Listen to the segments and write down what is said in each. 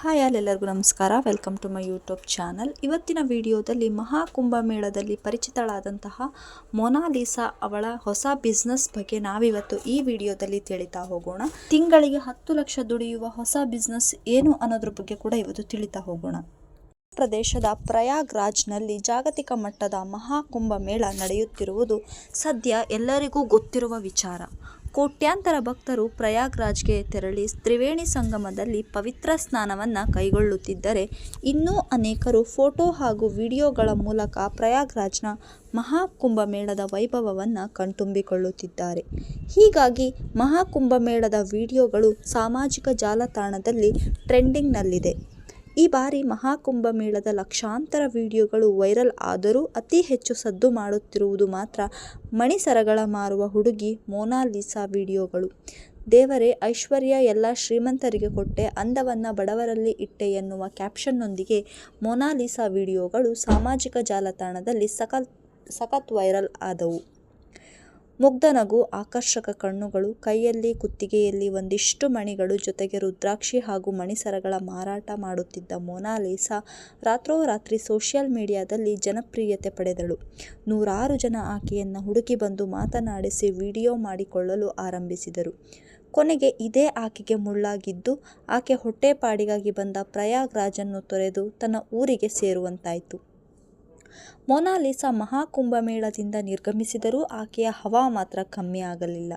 Hi ಎಲ್ಲರಿಗೂ ನಮಸ್ಕಾರ. Welcome to my YouTube channel ಇವತ್ತಿನ ವಿಡಿಯೋದಲ್ಲಿ ಮಹಾಕುಂಭಮೇಳದಲ್ಲಿ ಪರಿಚಿತಳಾದಂತಹ ಮೊನಾಲಿಸಾ ಅವಳ ಹೊಸ ಬಿಸ್ನೆಸ್ ಬಗ್ಗೆ ನಾವಿವತ್ತು ಈ ವಿಡಿಯೋದಲ್ಲಿ ತಿಳಿತಾ ಹೋಗೋಣ. ತಿಂಗಳಿಗೆ ಹತ್ತು ಲಕ್ಷ ದುಡಿಯುವ ಹೊಸ ಬಿಸ್ನೆಸ್ ಏನು ಅನ್ನೋದ್ರ ಬಗ್ಗೆ ಕೂಡ ಇವತ್ತು ತಿಳಿತಾ ಹೋಗೋಣ. ಪ್ರದೇಶದ ಪ್ರಯಾಗ್ರಾಜ್ನಲ್ಲಿ ಜಾಗತಿಕ ಮಟ್ಟದ ಮಹಾಕುಂಭ ಮೇಳ ನಡೆಯುತ್ತಿರುವುದು ಸದ್ಯ ಎಲ್ಲರಿಗೂ ಗೊತ್ತಿರುವ ವಿಚಾರ. ಕೋಟ್ಯಾಂತರ ಭಕ್ತರು ಪ್ರಯಾಗ್ರಾಜ್ಗೆ ತೆರಳಿ ತ್ರಿವೇಣಿ ಸಂಗಮದಲ್ಲಿ ಪವಿತ್ರ ಸ್ನಾನವನ್ನು ಕೈಗೊಳ್ಳುತ್ತಿದ್ದರೆ ಇನ್ನೂ ಅನೇಕರು ಫೋಟೋ ಹಾಗೂ ವಿಡಿಯೋಗಳ ಮೂಲಕ ಪ್ರಯಾಗ್ರಾಜ್ನ ಮಹಾಕುಂಭ ಮೇಳದ ವೈಭವವನ್ನು ಕಣ್ತುಂಬಿಕೊಳ್ಳುತ್ತಿದ್ದಾರೆ. ಹೀಗಾಗಿ ಮಹಾಕುಂಭ ಮೇಳದ ವಿಡಿಯೋಗಳು ಸಾಮಾಜಿಕ ಜಾಲತಾಣದಲ್ಲಿ ಟ್ರೆಂಡಿಂಗ್ನಲ್ಲಿದೆ. ಈ ಬಾರಿ ಮಹಾಕುಂಭ ಮೇಳದ ಲಕ್ಷಾಂತರ ವಿಡಿಯೋಗಳು ವೈರಲ್ ಆದರೂ ಅತಿ ಹೆಚ್ಚು ಸದ್ದು ಮಾಡುತ್ತಿರುವುದು ಮಾತ್ರ ಮಣಿಸರಗಳ ಮಾರುವ ಹುಡುಗಿ ಮೋನಾಲಿಸಾ ವಿಡಿಯೋಗಳು. ದೇವರೇ, ಐಶ್ವರ್ಯ ಎಲ್ಲ ಶ್ರೀಮಂತರಿಗೆ ಕೊಟ್ಟೆ. ಅಂದವನ್ನು ಬಡವರಲ್ಲಿ ಇಟ್ಟೆ ಎನ್ನುವ ಕ್ಯಾಪ್ಷನ್ನೊಂದಿಗೆ ಮೊನಾಲಿಸಾ ವಿಡಿಯೋಗಳು ಸಾಮಾಜಿಕ ಜಾಲತಾಣದಲ್ಲಿ ಸಕತ್ ಸಖತ್ ವೈರಲ್ ಆದವು. ಮುಗ್ಧ ನಗು ಆಕರ್ಷಕ ಕಣ್ಣುಗಳು, ಕೈಯಲ್ಲಿ ಕುತ್ತಿಗೆಯಲ್ಲಿ ಒಂದಿಷ್ಟು ಮಣಿಗಳು ಜೊತೆಗೆ ರುದ್ರಾಕ್ಷಿ ಹಾಗೂ ಮಣಿಸರಗಳ ಮಾರಾಟ ಮಾಡುತ್ತಿದ್ದ ಮೊನಾಲಿಸಾ ರಾತ್ರೋರಾತ್ರಿ ಸೋಷಿಯಲ್ ಮೀಡಿಯಾದಲ್ಲಿ ಜನಪ್ರಿಯತೆ ಪಡೆದಳು. ನೂರಾರು ಜನ ಆಕೆಯನ್ನು ಹುಡುಕಿ ಬಂದು ಮಾತನಾಡಿಸಿ ವಿಡಿಯೋ ಮಾಡಿಕೊಳ್ಳಲು ಆರಂಭಿಸಿದರು. ಕೊನೆಗೆ ಇದೇ ಆಕೆಗೆ ಮುಳ್ಳಾಗಿದ್ದು, ಆಕೆ ಹೊಟ್ಟೆಪಾಡಿಗಾಗಿ ಬಂದ ಪ್ರಯಾಗ್ರಾಜನ್ನು ತೊರೆದು ತನ್ನ ಊರಿಗೆ ಸೇರುವಂತಾಯಿತು. ಮೊನಾಲಿಸಾ ಮಹಾಕುಂಭಮೇಳದಿಂದ ನಿರ್ಗಮಿಸಿದರೂ ಆಕೆಯ ಹವಾ ಮಾತ್ರ ಕಮ್ಮಿ ಆಗಲಿಲ್ಲ.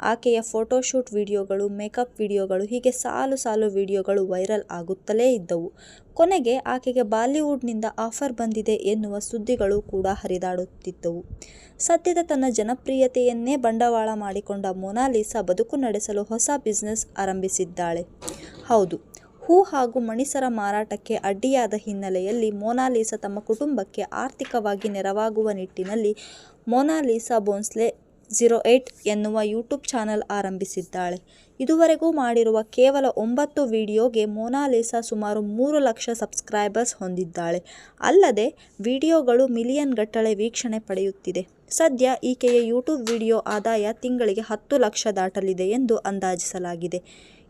ಆಕೆಯ ಫೋಟೋಶೂಟ್ ವಿಡಿಯೋಗಳು, ಮೇಕಪ್ ವಿಡಿಯೋಗಳು, ಹೀಗೆ ಸಾಲು ಸಾಲು ವಿಡಿಯೋಗಳು ವೈರಲ್ ಆಗುತ್ತಲೇ ಇದ್ದವು. ಕೊನೆಗೆ ಆಕೆಗೆ ಬಾಲಿವುಡ್ನಿಂದ ಆಫರ್ ಬಂದಿದೆ ಎನ್ನುವ ಸುದ್ದಿಗಳು ಕೂಡ ಹರಿದಾಡುತ್ತಿದ್ದವು. ಸದ್ಯದ ತನ್ನ ಜನಪ್ರಿಯತೆಯನ್ನೇ ಬಂಡವಾಳ ಮಾಡಿಕೊಂಡ ಮೊನಾಲಿಸಾ ಬದುಕು ನಡೆಸಲು ಹೊಸ ಬಿಸ್ನೆಸ್ ಆರಂಭಿಸಿದ್ದಾಳೆ. ಹೌದು ಹೂ ಹಾಗೂ ಮಣಿಸರ ಮಾರಾಟಕ್ಕೆ ಅಡ್ಡಿಯಾದ ಹಿನ್ನೆಲೆಯಲ್ಲಿ ಮೊನಾಲಿಸಾ ತಮ್ಮ ಕುಟುಂಬಕ್ಕೆ ಆರ್ಥಿಕವಾಗಿ ನೆರವಾಗುವ ನಿಟ್ಟಿನಲ್ಲಿ ಮೊನಾಲಿಸಾ ಬೋನ್ಸ್ಲೆ ಝೀರೋ ಏಟ್ ಎನ್ನುವ ಯೂಟ್ಯೂಬ್ ಚಾನಲ್ ಆರಂಭಿಸಿದ್ದಾಳೆ. ಇದುವರೆಗೂ ಮಾಡಿರುವ ಕೇವಲ ಒಂಬತ್ತು ವಿಡಿಯೋಗೆ ಮೊನಾಲಿಸಾ ಸುಮಾರು ಮೂರು ಲಕ್ಷ ಸಬ್ಸ್ಕ್ರೈಬರ್ಸ್ ಹೊಂದಿದ್ದಾಳೆ. ಅಲ್ಲದೆ, ವಿಡಿಯೋಗಳು ಮಿಲಿಯನ್ ಗಟ್ಟಲೆ ವೀಕ್ಷಣೆ ಪಡೆಯುತ್ತಿದೆ. ಸದ್ಯ ಈಕೆಯ ಯೂಟ್ಯೂಬ್ ವಿಡಿಯೋ ಆದಾಯ ತಿಂಗಳಿಗೆ ಹತ್ತು ಲಕ್ಷ ದಾಟಲಿದೆ ಎಂದು ಅಂದಾಜಿಸಲಾಗಿದೆ.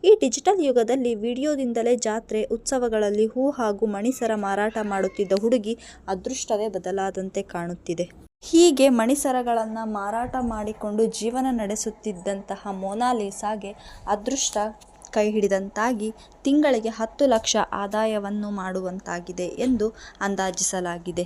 ಈ ಡಿಜಿಟಲ್ ಯುಗದಲ್ಲಿ ವಿಡಿಯೋದಿಂದಲೇ ಜಾತ್ರೆ, ಉತ್ಸವಗಳಲ್ಲಿ ಹೂ ಹಾಗೂ ಮಣಿಸರ ಮಾರಾಟ ಮಾಡುತ್ತಿದ್ದ ಹುಡುಗಿ ಅದೃಷ್ಟವೇ ಬದಲಾದಂತೆ ಕಾಣುತ್ತಿದೆ. ಹೀಗೆ ಮಣಿಸರಗಳನ್ನು ಮಾರಾಟ ಮಾಡಿಕೊಂಡು ಜೀವನ ನಡೆಸುತ್ತಿದ್ದಂತಹ ಮೊನಾಲಿಸಾಗೆ ಅದೃಷ್ಟ ಕೈ ಹಿಡಿದಂತಾಗಿ ತಿಂಗಳಿಗೆ ಹತ್ತು ಲಕ್ಷ ಆದಾಯವನ್ನು ಮಾಡುವಂತಾಗಿದೆ ಎಂದು ಅಂದಾಜಿಸಲಾಗಿದೆ.